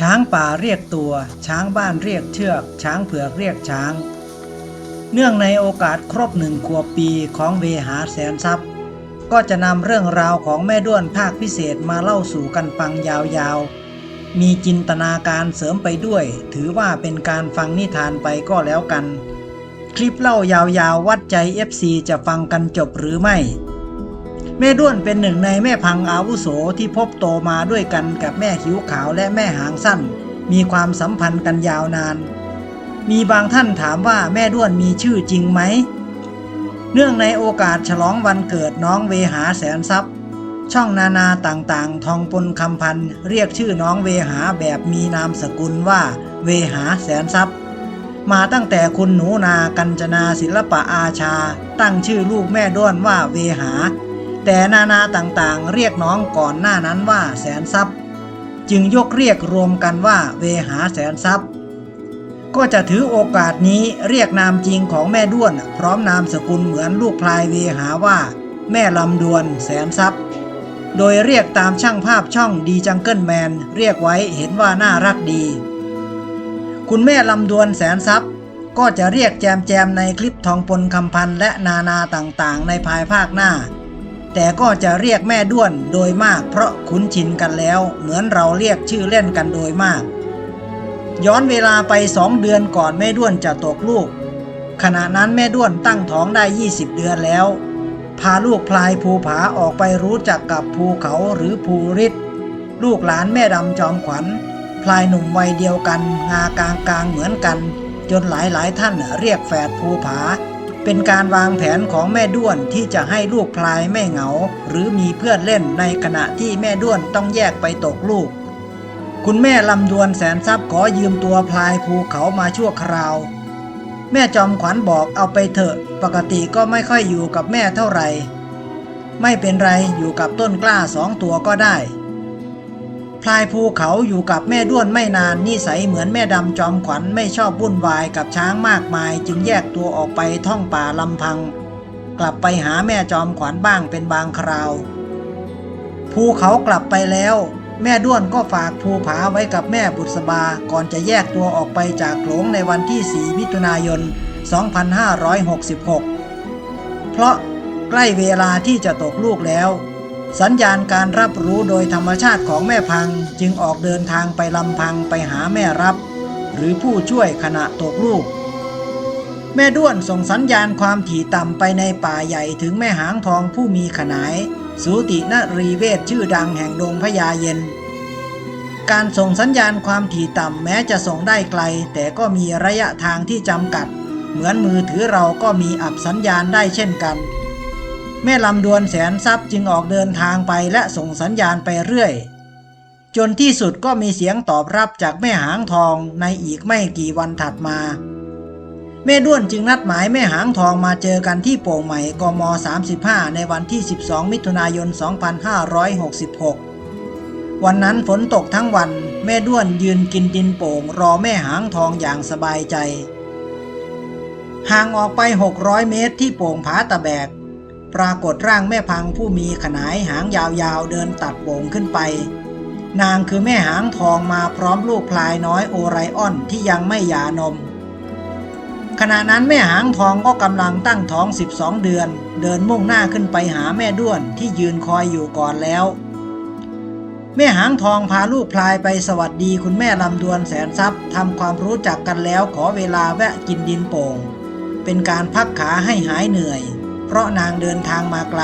ช้างป่าเรียกตัว ช้างบ้านเรียกเชือก ช้างเผือกเรียกช้าง เนื่องในโอกาสครบหนึ่งขวบปีของเวหาแสนทรัพย์ ก็จะนำเรื่องราวของแม่ด้วนภาคพิเศษมาเล่าสู่กันฟังยาวๆ มีจินตนาการเสริมไปด้วย ถือว่าเป็นการฟังนิทานไปก็แล้วกัน คลิปเล่ายาวๆ วัดใจ FC จะฟังกันจบหรือไม่ แม่ด้วนเป็นหนึ่งในแม่พังอาวุโสที่พบโตมาด้วยกันกับแม่ขิวขาวและแม่หางสั้น มีความสัมพันธ์กันยาวนาน มีบางท่านถามว่าแม่ด้วนมีชื่อจริงไหม เนื่องในโอกาสฉลองวันเกิดน้องเวหาแสนทรัพย์ ช่องนานาต่างๆ ทองปนคำพันเรียกชื่อน้องเวหาแบบมีนามสกุลว่า เวหาแสนทรัพย์มาตั้งแต่คุณหนูนากัญจนาศิลปะอาชา ตั้งชื่อลูกแม่ด้วนว่าเวหา แต่นานาต่างๆ เรียกน้องก่อนหน้านั้นว่าแสนทรัพย์ จึงยกเรียกรวมกันว่าเวหาแสนทรัพย์ ก็จะถือโอกาสนี้เรียกนามจริงของแม่ด้วน พร้อมนามสกุลเหมือนลูกพลายเวหาว่า แม่ลำดวนแสนทรัพย์ โดยเรียกตามช่างภาพช่องดีจังเกิลแมนเรียกไว้เห็นว่าน่ารักดี คุณแม่ลำดวนแสนทรัพย์ก็จะเรียกแจมแจมๆในคลิปทองปนคำพันและนานาต่างๆ ในภายภาคหน้า แต่ก็จะเรียกแม่ด้วนโดยมาก เพราะคุ้นชินกันแล้ว เหมือนเราเรียกชื่อเล่นกันโดยมาก ย้อนเวลาไปสองเดือนก่อนแม่ด้วนจะตกลูก ขณะนั้นแม่ด้วนตั้งท้องได้ 20 เดือนแล้ว พาลูกพลายภูผาออกไปรู้จักกับภูเขาหรือภูริศลูกหลานแม่ดำจอมขวัญ พลายหนุ่มวัยเดียวกัน งากลางกลางเหมือนกัน จนหลายหลายๆท่านเรียกแฝดภูผา เป็นการวางแผนของแม่ด้วนที่จะให้ลูกพลายไม่เหงา หรือมีเพื่อนเล่นในขณะที่แม่ด้วนต้องแยกไปตกลูก คุณแม่ลำดวนแสนทรัพย์ขอยืมตัวพลายภูเขามาชั่วคราว แม่จอมขวัญบอกเอาไปเถอะ ปกติก็ไม่ค่อยอยู่กับแม่เท่าไหร่ ไม่เป็นไรอยู่กับต้นกล้าสองตัวก็ได้ ลายภูเขาอยู่กับแม่ด้วนไม่นานนิสัยเหมือนแม่ดำจอมขวัญไม่ชอบวุ่นวายกับช้างมากมาย จึงแยกตัวออกไปท่องป่าลำพัง กลับไปหาแม่จอมขวัญบ้างเป็นบางคราว ภูเขากลับไปแล้ว แม่ด้วนก็ฝากภูผาไว้กับแม่บุษบาก่อนจะแยกตัวออกไปจากโขลงในวันที่ 4 มิถุนายน 2566 เพราะใกล้เวลาที่จะตกลูกแล้ว สัญญาณการรับรู้โดยธรรมชาติของแม่พังจึงออกเดินทางไปลำพังไปหาแม่รับ หรือผู้ช่วยขณะตกลูก แม่ด้วนส่งสัญญาณความถี่ต่ำไปในป่าใหญ่ถึงแม่หางทองผู้มีขนาย สูตินรีเวศชื่อดังแห่งดงพญาเย็น การส่งสัญญาณความถี่ต่ำแม้จะส่งได้ไกล แต่ก็มีระยะทางที่จำกัด เหมือนมือถือเราก็มีอับสัญญาณได้เช่นกัน แม่ลำดวนแสนทรัพย์จึงออกเดินทางไปและส่งสัญญาณไปเรื่อย จนที่สุดก็มีเสียงตอบรับจากแม่หางทองในอีกไม่กี่วันถัดมา แม่ด้วนจึงนัดหมายแม่หางทองมาเจอกันที่โป่งใหม่กม 35 ในวันที่ 12 มิถุนายน 2566 วันนั้นฝนตกทั้งวัน แม่ด้วนยืนกินดินโป่งรอแม่หางทองอย่างสบายใจห่างออกไป 600 เมตรที่โป่งผาตะแบก ปรากฏร่างแม่พังผู้มีขนายหางยาวๆเดินตัดโป่งขึ้นไป นางคือแม่หางทองมาพร้อมลูกพลายน้อยโอไรออนที่ยังไม่หย่านม ขณะนั้นแม่หางทองก็กำลังตั้งท้อง 12 เดือน เดินมุ่งหน้าขึ้นไปหาแม่ด้วนที่ยืนคอยอยู่ก่อนแล้ว แม่หางทองพาลูกพลายไปสวัสดีคุณแม่ลำดวนแสนทรัพย์ทำความรู้จักกันแล้วขอเวลาแวะกินดินโป่ง เป็นการพักขาให้หายเหนื่อย เพราะนางเดินทางมาไกล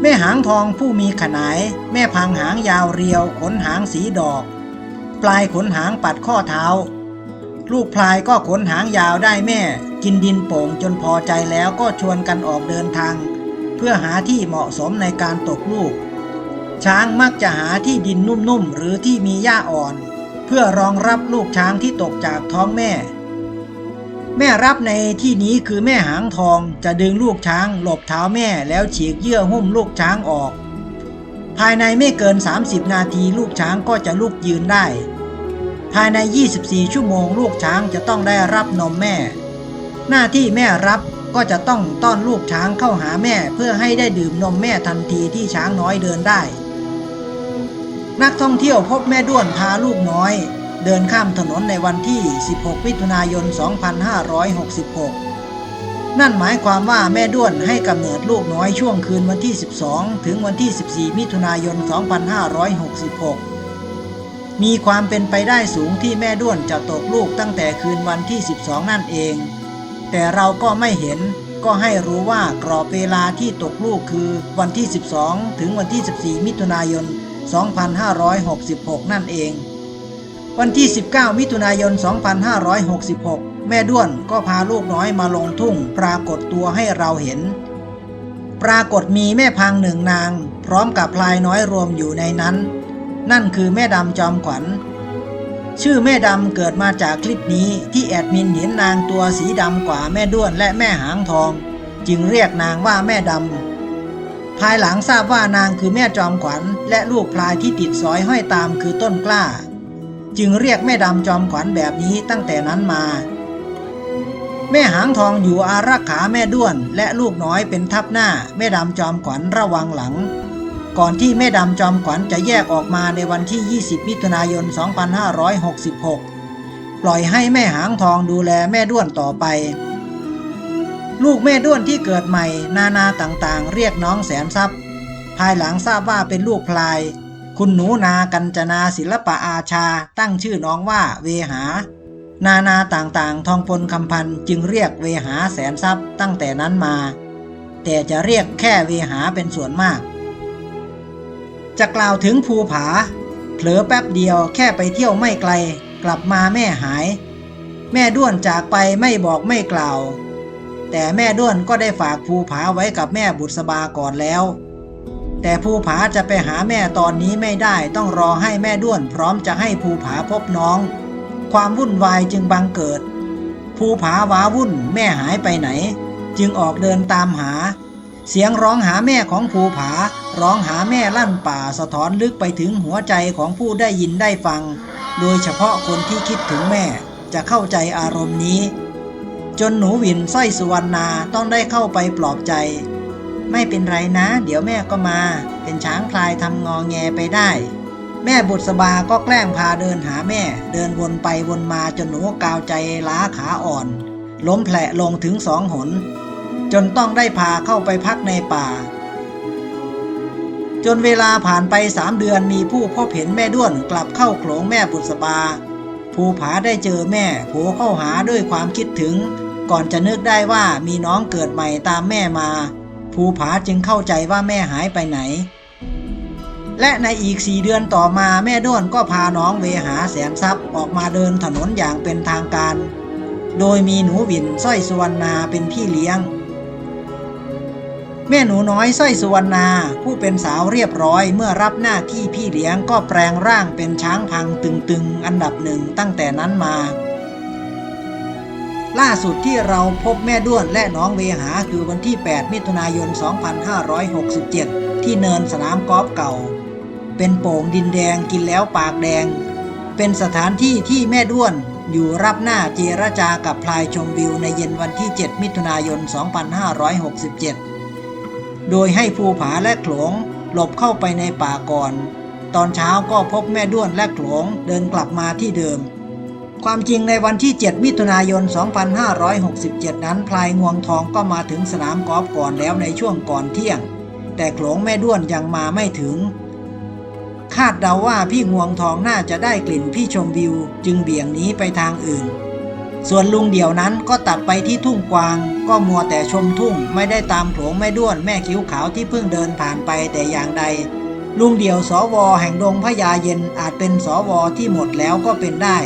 แม่หางทองผู้มีขนาย แม่พังหางยาวเรียว ขนหางสีดอก ปลายขนหางปัดข้อเท้า ลูกพลายก็ขนหางยาวได้แม่ กินดินโป่งจนพอใจแล้วก็ชวนกันออกเดินทาง เพื่อหาที่เหมาะสมในการตกลูก ช้างมักจะหาที่ดินนุ่มๆหรือที่มีหญ้าอ่อน เพื่อรองรับลูกช้างที่ตกจากท้องแม่ แม่รับในที่นี้คือแม่หางทองจะดึงลูกช้าง หลบเท้าแม่แล้วฉีกเยื่อหุ้มลูกช้างออก ภายในไม่เกิน 30 นาทีลูกช้างก็จะลุกยืนได้ ภายใน 24 ชั่วโมงลูกช้างจะต้องได้รับนมแม่ หน้าที่แม่รับก็จะต้องต้อนลูกช้างเข้าหาแม่เพื่อให้ได้ดื่มนมแม่ทันทีที่ช้างน้อยเดินได้ นักท่องเที่ยวพบแม่ด้วนพาลูกน้อย เดินข้ามถนนในวันที่ 16 มิถุนายน 2566 นั่นหมายความว่าแม่ด้วนให้กำเนิดลูกน้อยช่วงคืนวันที่ 12 ถึงวันที่ 14 มิถุนายน 2566 มีความเป็นไปได้สูงที่แม่ด้วนจะตกลูกตั้งแต่คืนวันที่ 12 นั่นเอง แต่เราก็ไม่เห็นก็ให้รู้ว่ากรอบเวลาที่ตกลูกคือวันที่ 12 ถึงวันที่ 14 มิถุนายน 2566 นั่นเอง วันที่ 19 มิถุนายน 2566 แม่ด้วนก็พาลูกน้อยมาลงทุ่งปรากฏตัวให้เราเห็น ปรากฏมีแม่พังหนึ่งนาง พร้อมกับพลายน้อยรวมอยู่ในนั้น นั่นคือแม่ดำจอมขวัญ ชื่อแม่ดำเกิดมาจากคลิปนี้ที่แอดมินเห็นนางตัวสีดำกว่าแม่ด้วนและแม่หางทอง จึงเรียกนางว่าแม่ดำภายหลังทราบว่านางคือแม่จอมขวัญ และลูกพลายที่ติดสอยห้อยตามคือต้นกล้า จึงเรียกแม่ดำจอมขวัญแบบนี้ตั้งแต่นั้นมา แม่หางทองอยู่อารักขาแม่ด้วน และลูกน้อยเป็นทับหน้า แม่ดำจอมขวัญระวังหลัง ก่อนที่แม่ดำจอมขวัญจะแยกออกมาในวันที่ 20 มิถุนายน 2566 ปล่อยให้แม่หางทองดูแลแม่ด้วนต่อไป ลูกแม่ด้วนที่เกิดใหม่ นานาต่างๆ เรียกน้องแสนทรัพย์ ภายหลังทราบว่าเป็นลูกพลาย คุณหนูนากัญจนาศิลปะอาชา ตั้งชื่อน้องว่าเวหา นานาต่างๆ ทองพลคำพันจึงเรียกเวหาแสนทรัพย์ตั้งแต่นั้นมา แต่จะเรียกแค่เวหาเป็นส่วนมาก จะกล่าวถึงภูผา เผลอแป๊บเดียวแค่ไปเที่ยวไม่ไกล กลับมาแม่หาย แม่ด้วนจากไปไม่บอกไม่กล่าว แต่แม่ด้วนก็ได้ฝากภูผาไว้กับแม่บุษบาก่อนแล้ว แต่ภูผาจะไปหาแม่ตอนนี้ไม่ได้ต้องรอให้แม่ด้วนพร้อมจะให้ภูผาพบน้อง ความวุ่นวายจึงบังเกิด ภูผาว้าวุ่นแม่หายไปไหน จึงออกเดินตามหา เสียงร้องหาแม่ของภูผา ร้องหาแม่ลั่นป่าสะท้อนลึกไปถึงหัวใจของผู้ได้ยินได้ฟัง โดยเฉพาะคนที่คิดถึงแม่จะเข้าใจอารมณ์นี้ จนหนูหวินสร้อยสุวรรณาต้องได้เข้าไปปลอบใจ ไม่เป็นไรนะ เดี๋ยวแม่ก็มา เป็นช้างพลายทำงอแงไปได้ แม่บุษบาก็แกล้งพาเดินหาแม่ เดินวนไปวนมาจนหนูกาวใจล้าขาอ่อน ล้มแผลลงถึงสองหน จนต้องได้พาเข้าไปพักในป่า จนเวลาผ่านไปสามเดือนมีผู้พบเห็นแม่ด้วนกลับเข้าโขลงแม่บุษบาภูผาได้เจอแม่โผเข้าหาด้วยความคิดถึง ก่อนจะนึกได้ว่ามีน้องเกิดใหม่ตามแม่มา ภูผาจึงเข้าใจว่าแม่หายไปไหน และในอีกสี่เดือนต่อมาแม่ด้วนก็พาน้องเวหาแสนทรัพย์ออกมาเดินถนนอย่างเป็นทางการ โดยมีหนูวินสร้อยสุวรรณาเป็นพี่เลี้ยง แม่หนูน้อยสร้อยสุวรรณาผู้เป็นสาวเรียบร้อยเมื่อรับหน้าที่พี่เลี้ยงก็แปลงร่างเป็นช้างพังตึงๆ อันดับหนึ่งตั้งแต่นั้นมา ล่าสุดที่เราพบแม่ด้วนและน้องเวหาคือวันที่ 8 มิถุนายน 2567 ที่เนินสนามกอล์ฟเก่า เป็นโป่งดินแดงกินแล้วปากแดง เป็นสถานที่ที่แม่ด้วนอยู่รับหน้าเจรจากับพลายชมวิวในเย็นวันที่ 7 มิถุนายน 2567 โดยให้ภูผาและโขลงหลบเข้าไปในป่าก่อน ตอนเช้าก็พบแม่ด้วนและโขลงเดินกลับมาที่เดิม ความจริงในวันที่ 7 มิถุนายน 2567 นั้นพลายงวงทองก็มาถึงสนามกอล์ฟก่อนแล้วในช่วงก่อนเที่ยง แต่โขลงแม่ด้วนยังมาไม่ถึง คาดเดาว่าพี่งวงทองน่าจะได้กลิ่นพี่ชมวิว จึงเบี่ยงหนีไปทางอื่น ส่วนลุงเดี่ยวนั้นก็ตัดไปที่ทุ่งกวาง ก็มัวแต่ชมทุ่งไม่ได้ตามโขลงแม่ด้วนแม่คิ้วขาวที่เพิ่งเดินผ่านไปแต่อย่างใดลุงเดี่ยวสวแห่งดงพญาเย็นอาจเป็นสวที่หมดแล้วก็เป็นได้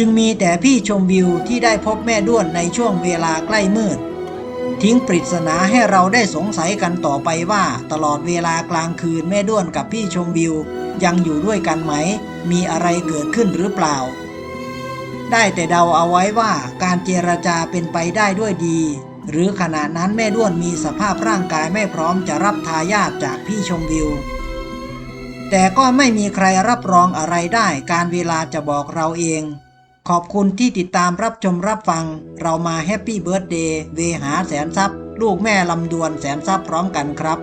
จึงมีแต่พี่ชมวิวที่ได้พบแม่ด้วนในช่วงเวลาใกล้มืด ทิ้งปริศนาให้เราได้สงสัยกันต่อไปว่า ตลอดเวลากลางคืนแม่ด้วนกับพี่ชมวิว ยังอยู่ด้วยกันไหม มีอะไรเกิดขึ้นหรือเปล่า ได้แต่เดาเอาไว้ว่าการเจรจาเป็นไปได้ด้วยดี หรือขณะนั้นแม่ด้วนมีสภาพร่างกายไม่พร้อมจะรับทายาทจากพี่ชมวิวแต่ก็ไม่มีใครรับรองอะไรได้การเวลาจะบอกเราเอง ขอบคุณที่ติดตามรับชมรับฟัง เรามาแฮปปี้เบิร์ดเดย์เวหาแสนทรัพย์ ลูกแม่ลำดวนแสนทรัพย์พร้อมกันครับ